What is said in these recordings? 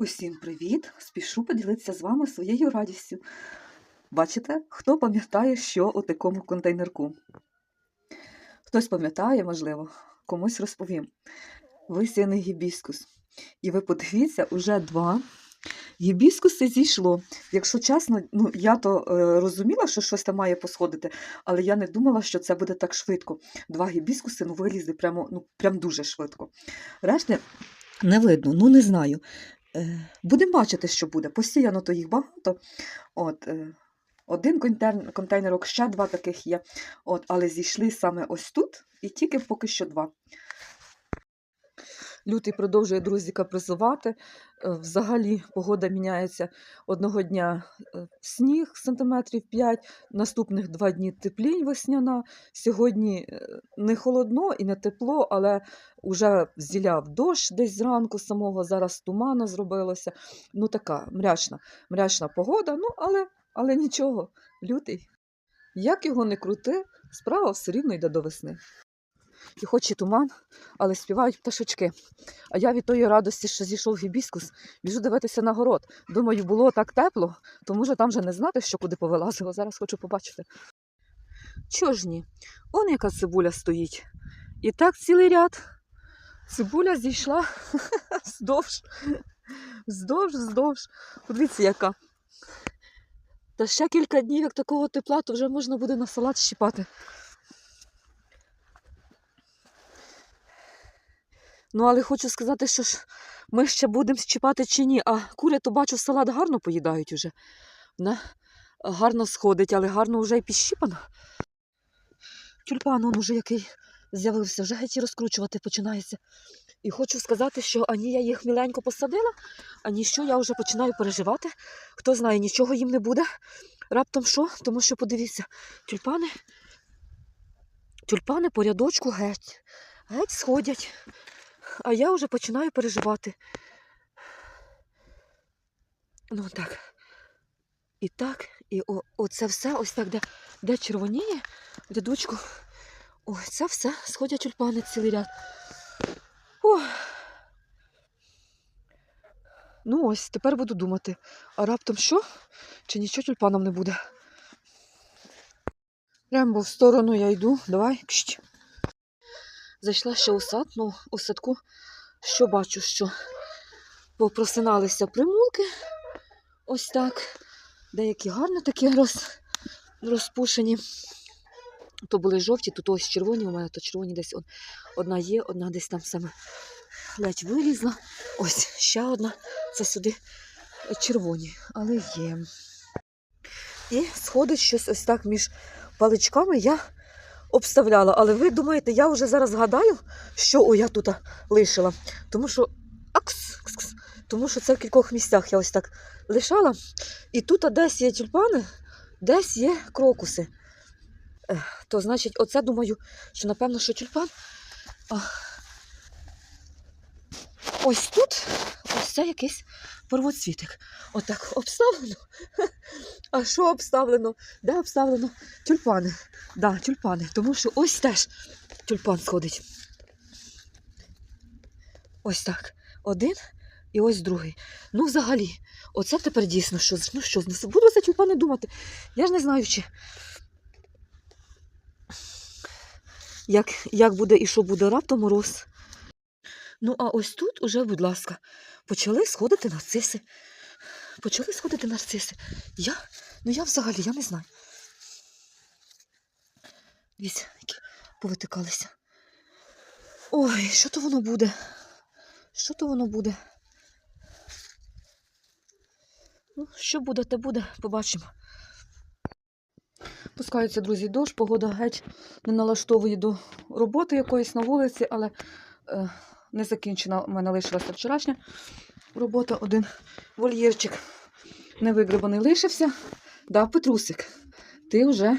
Усім привіт! Спішу поділитися з вами своєю радістю. Бачите, хто пам'ятає, що у такому контейнерку? Хтось пам'ятає, можливо, комусь розповім. Висяний гібіскус. І ви подивіться, уже два гібіскуси зійшло. Якщо чесно, ну я то е, розуміла, що щось там має посходити, але я не думала, що це буде так швидко. Два гібіскуси ну, вилізли прямо, ну, прям дуже швидко. Решти не видно, ну не знаю. Е, Будемо бачити, що буде. Посіяно то їх багато. От, е, один контейнерок, ще два таких є. От, але зійшли саме ось тут, і тільки поки що два. Лютий продовжує друзі капризувати. Е, Взагалі погода міняється одного дня е, сніг сантиметрів 5, наступних два дні теплінь весняна. Сьогодні е, не холодно і не тепло, але вже зіляв дощ десь зранку самого, зараз тумано зробилося. Ну така мрячна, мрячна погода, ну але, але нічого, лютий. Як його не крути, справа все рівно йде до весни. І хоч і туман, але співають пташечки. А я від тої радості, що зійшов гібіскус, біжу дивитися на город. Думаю, було так тепло, то може там вже не знати, що куди повилазило. Зараз хочу побачити. Чого ж ні? Он яка цибуля стоїть. І так цілий ряд. Цибуля зійшла вздовж, вздовж, вздовж. Подивіться, яка. Та ще кілька днів, як такого тепла, то вже можна буде на салат щіпати. Ну, але хочу сказати, що ж ми ще будемо щипати чи ні. А кури, то бачу, салат гарно поїдають уже. Вона гарно сходить, але гарно вже і підщипана. Тюльпан он уже який з'явився, вже геть і розкручувати починається. І хочу сказати, що ані я їх міленько посадила, ані що я вже починаю переживати. Хто знає, нічого їм не буде. Раптом що? Тому що подивіться, тюльпани, тюльпани по рядочку геть, геть сходять. А я вже починаю переживати. Ну так. І так, і о, оце все, ось так, де, де червоніє, в рядочку. Ой, це все сходять тюльпани цілий ряд. Ох. Ну ось, тепер буду думати, а раптом що? Чи нічого тюльпаном не буде? Рембо в сторону я йду. Давай. Кщ. Зайшла ще у сад, ну у садку, що бачу, що попросиналися примулки. Ось так. Деякі гарно такі роз, розпушені. То були жовті, тут ось червоні у мене, то червоні десь одна є, одна десь там саме ледь вилізла. Ось ще одна. Це сюди червоні, але є. І сходить щось ось так між паличками. Я обставляла. Але ви думаєте, я вже зараз згадаю, що о, я тут лишила. Тому що акс, кс, кс, тому що це в кількох місцях я ось так лишала. І тут десь є тюльпани, десь є крокуси. То значить, оце думаю, що напевно, що тюльпан. Ось тут ось це якийсь первоцвітик. Отак обставлено. А що обставлено? Де обставлено? Тюльпани. Да, тюльпани. Тому що ось теж тюльпан сходить. Ось так. Один і ось другий. Ну, взагалі, оце тепер дійсно що. Ну що, буду за тюльпани думати. Я ж не знаю, чи. Як, як буде і що буде раптом мороз. Ну, а ось тут уже, будь ласка, почали сходити нарциси. Почали сходити нарциси. Я, ну я взагалі, я не знаю. Дивіться, які повитикалися. Ой, що то воно буде? Що то воно буде? Ну, що буде, те буде, побачимо. Пускається, друзі, дощ, погода геть не налаштовує до роботи якоїсь на вулиці, але е, не закінчена. У мене лишилася вчорашня робота. Один вольєрчик невигребаний лишився. Да, Петрусик, ти вже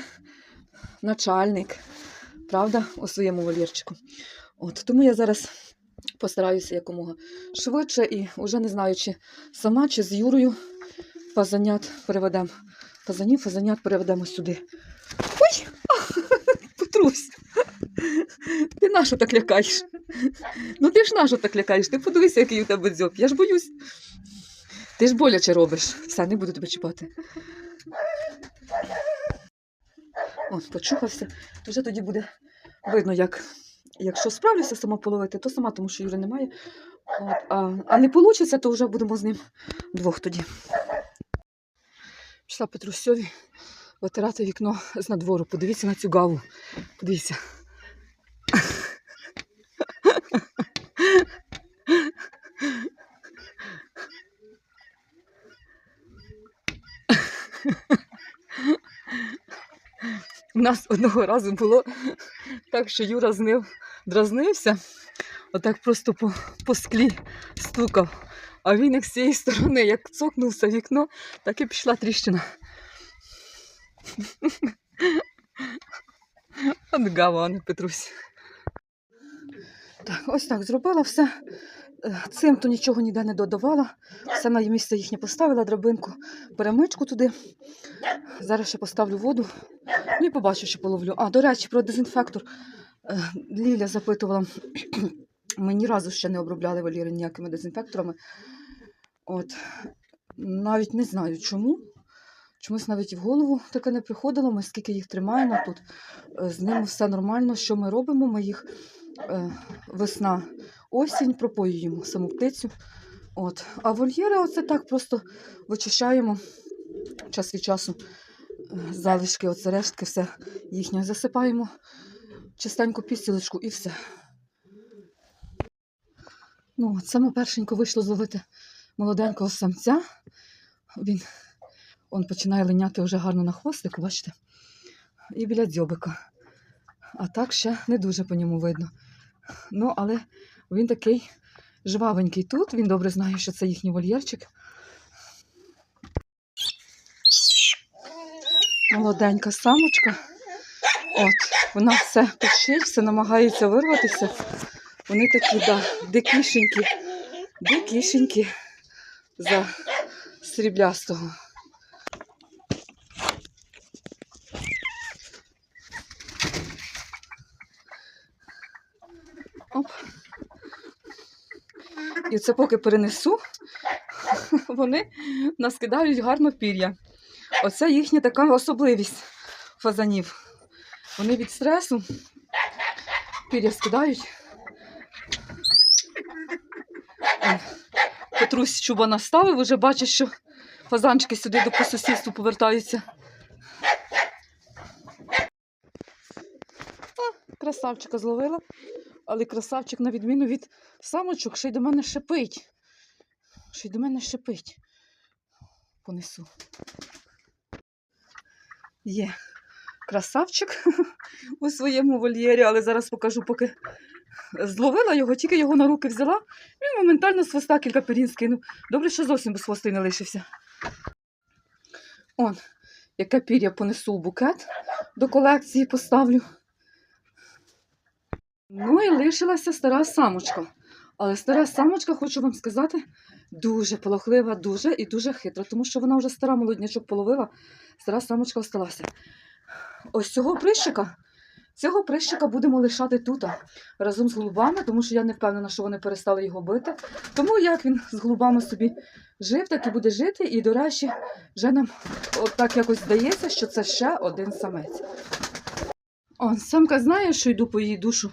начальник, правда, у своєму вольєрчику. От, тому я зараз постараюся якомога швидше і вже не знаю, чи сама, чи з Юрою фазанят переведемо. Фазанів, фазанят переведемо сюди. Ой! Петрусь! Ти нащо так лякаєш? Ну ти ж нащо так лякаєш? Ти подивися, який у тебе дзьоб. Я ж боюсь. Ти ж боляче робиш. Все, не буду тебе чіпати. О, почухався. То вже тоді буде видно, як якщо справлюся сама половити, то сама, тому що Юри немає. От, а, а не вийде, то вже будемо з ним двох тоді. Пішла Петрусьові витирати вікно з надвору. Подивіться на цю гаву. Подивіться. У нас одного разу було так, що Юра з ним дразнився, отак просто по, по склі стукав. А він як з цієї сторони, як цокнувся в вікно, так і пішла тріщина. От гава, а не Петрусь. Так, ось так зробила все. Е, Цим то нічого ніде не додавала. Все на місце їхнє поставила, драбинку, перемичку туди. Зараз ще поставлю воду. Ну і побачу, що половлю. А, до речі, про дезінфектор. Е, Ліля запитувала. Ми ні разу ще не обробляли вольєри ніякими дезінфекторами. От. Навіть не знаю чому. Чомусь навіть в голову таке не приходило. Ми скільки їх тримаємо тут. е, З ними все нормально. Що ми робимо? Ми їх весна, осінь пропоюємо саму птицю. От. А вольєри оце так просто вичищаємо час від часу. е, Залишки, оце рештки, все їхнє засипаємо чистенько пістілочку і все. Ну, от саме першенько вийшло зловити молоденького самця. Він он починає линяти вже гарно на хвостику, бачите? І біля дзьобика. А так ще не дуже по ньому видно. Ну, але він такий жвавенький тут. Він добре знає, що це їхній вольєрчик. Молоденька самочка. От, вона все пищить, все намагається вирватися. Вони такі, да, дикішенькі, дикішенькі за сріблястого. Це поки перенесу, вони наскидають гарно пір'я. Оце їхня така особливість фазанів. Вони від стресу пір'я скидають. Он, Петрусь чуба наставив, уже бачить, що фазанчики сюди до сусідству повертаються. Красавчика зловила, але красавчик, на відміну від самочок, ще й до мене шипить. Ще й до мене шипить. Понесу. Є красавчик у своєму вольєрі, але зараз покажу, поки зловила його, тільки його на руки взяла, він моментально з хвоста кілька пірін скинув. Добре, що зовсім без хвоста й не лишився. Он, яке пір'я понесу в букет до колекції поставлю. Ну і лишилася стара самочка. Але стара самочка, хочу вам сказати, дуже полохлива, дуже і дуже хитра, тому що вона вже стара молоднячок половила, стара самочка осталася. Ось цього прищика, цього прищика будемо лишати тут разом з голубами, тому що я не впевнена, що вони перестали його бити. Тому як він з голубами собі жив, так і буде жити. І, до речі, вже нам так якось здається, що це ще один самець. О, самка знає, що йду по її душу,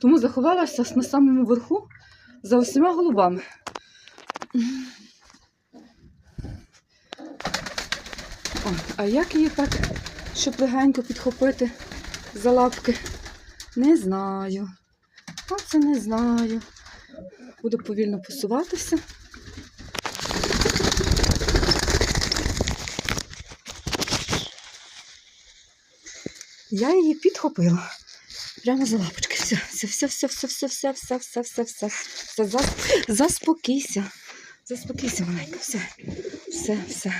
тому заховалася на самому верху за усіма голубами. О, а як її так, щоб легенько підхопити за лапки? Не знаю. Оце не знаю. Буду повільно посуватися. Я її підхопила. Прямо за лапочки. Все, все, все, все, все, все, все, все, все, все, все, все. Зас- Заспокійся. Заспокійся, маленька. Все, все, все.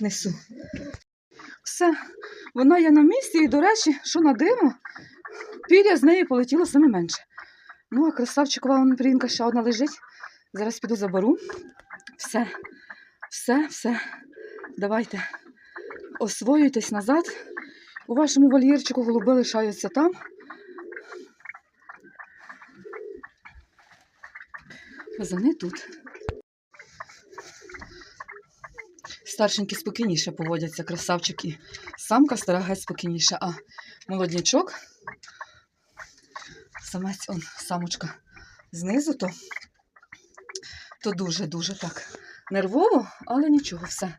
Несу. Все. Вона є на місці, і, до речі, що на диво, пір'я з неї полетіло саме менше. Ну, а красавчикова вон, прінка ще одна лежить. Зараз піду заберу. Все, все, все. Давайте. Освоюйтесь назад. У вашому вольєрчику голуби лишаються там. Фазани тут. Старшенькі спокійніше поводяться, красавчик і самка стара геть спокійніше, а молоднячок, самець, он, самочка знизу, то, то дуже-дуже так нервово, але нічого, все.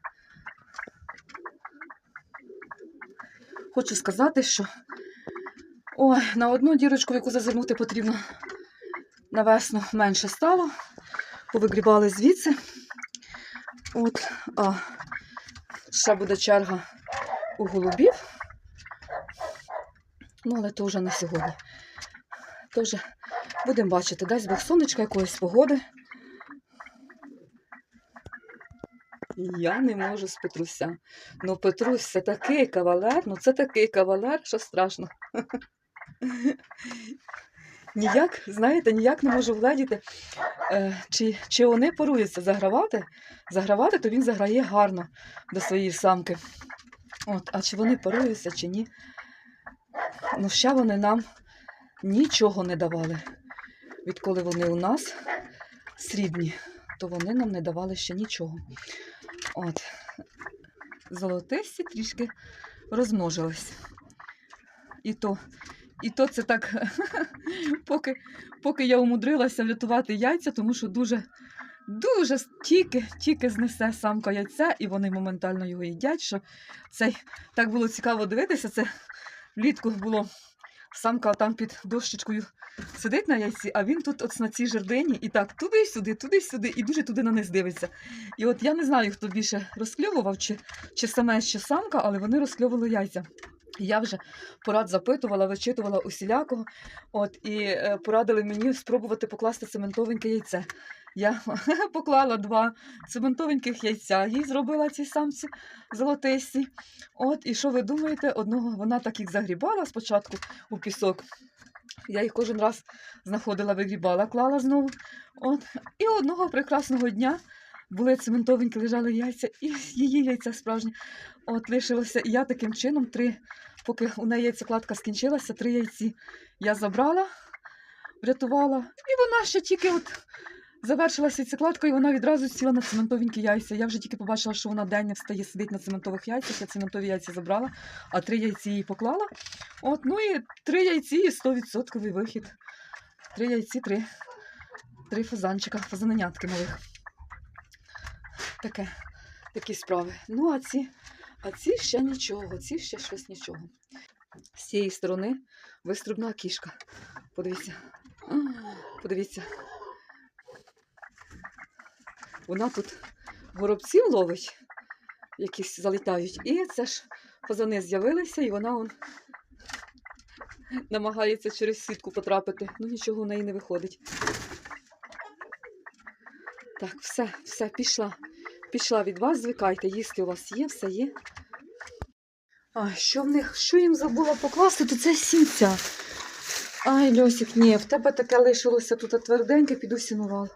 Хочу сказати, що ой, на одну дірочку, яку зазирнути потрібно на весну менше стало. Повигрібали звідси. От, а ще буде черга у голубів. Ну, але то вже на сьогодні. То вже будемо бачити, дасть Бог сонечка якоїсь погоди. Я не можу з Петруся. Ну, Петрусь, це такий кавалер, ну це такий кавалер, що страшно. Ніяк, знаєте, ніяк не можу вгледіти, е, чи, чи вони поруються загравати. Загравати, то він заграє гарно до своєї самки. От, а чи вони поруються, чи ні. Ну, ще вони нам нічого не давали. Відколи вони у нас срібні, то вони нам не давали ще нічого. От. Золотисті трішки розмножились. І то, і то це так, поки, поки я умудрилася врятувати яйця, тому що дуже, дуже тільки, тільки знесе самка яйця, і вони моментально його їдять. Що цей, так було цікаво дивитися. Це влітку було самка там під дощечкою сидить на яйці, а він тут от на цій жердині і так туди-сюди, туди-сюди, і дуже туди на них дивиться. І от я не знаю, хто більше розкльовував, чи, чи самець, чи самка, але вони розкльовували яйця. Я вже порад запитувала, вичитувала усілякого, от, і е, порадили мені спробувати покласти цементовеньке яйце. Я поклала два цементовеньких яйця, їй зробила цій самці золотисті. От, і що ви думаєте, одного вона так їх загрібала спочатку у пісок. Я їх кожен раз знаходила, вигрібала, клала знову. От. І одного прекрасного дня були цементовенькі, лежали яйця, і її яйця справжні. От лишилося. І я таким чином три, поки у неї яйцекладка скінчилася, три яйці я забрала, врятувала. І вона ще тільки от завершилася яйцекладка, і вона відразу сіла на цементовенькі яйця. Я вже тільки побачила, що вона день не встає, сидить на цементових яйцях. Я цементові яйця забрала, а три яйці їй поклала. От, ну і три яйці і 100% вихід. Три яйці, три, три фазанчика, фазаненятки малих. Таке, такі справи. Ну, а ці, а ці ще нічого, ці ще щось нічого. З цієї сторони вистрибна кішка. Подивіться. Подивіться. Вона тут горобців ловить, якісь залітають. І це ж фазани з'явилися, і вона он намагається через сітку потрапити. Ну нічого в неї не виходить. Так, все, все, пішла. Пішла від вас, звикайте, їсти у вас є, все є. А що в них? Що їм забула покласти, то це сінця. Ай, Льосик, ні, в тебе таке лишилося тут тверденьке, піду сінувала.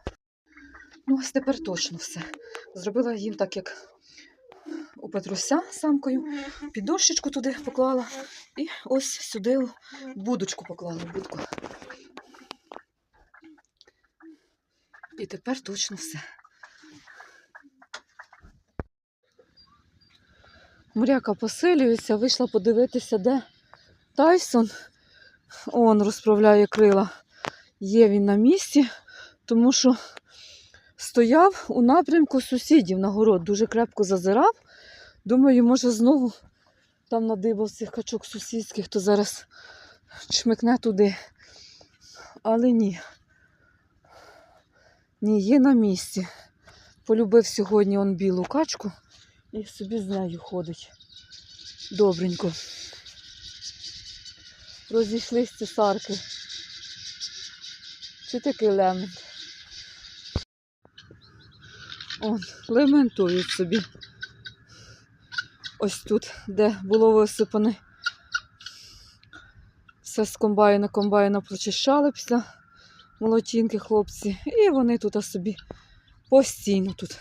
Ну, ось тепер точно все. Зробила їм так, як у Петруся самкою. Підошечку туди поклала. І ось сюди будочку поклала. Будку. І тепер точно все. Мряка посилюється, вийшла подивитися, де Тайсон. Он розправляє крила. Є він на місці, тому що стояв у напрямку сусідів на город, дуже крепко зазирав. Думаю, може знову там надибав цих качок сусідських, то зараз чмикне туди. Але ні. Ні, є на місці. Полюбив сьогодні он білу качку і собі з нею ходить. Добренько. Розійшлись цесарки. Чи такий лемент? Он, лементують собі. Ось тут, де було висипане. Все з комбайна комбайна прочищали після молотінки хлопці. І вони тут собі постійно тут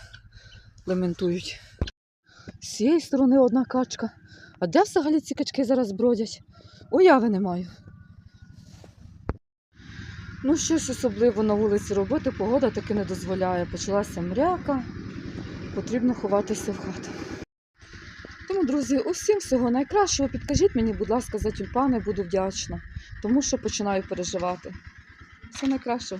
лементують. З цієї сторони одна качка. А де взагалі ці качки зараз бродять? Уяви не маю. Ну, щось особливо на вулиці робити, погода таки не дозволяє. Почалася мряка. потрібно ховатися в хату. Тому, друзі, усім всього найкращого. Підкажіть мені, будь ласка, за тюльпани, буду вдячна, тому що починаю переживати. Все найкраще.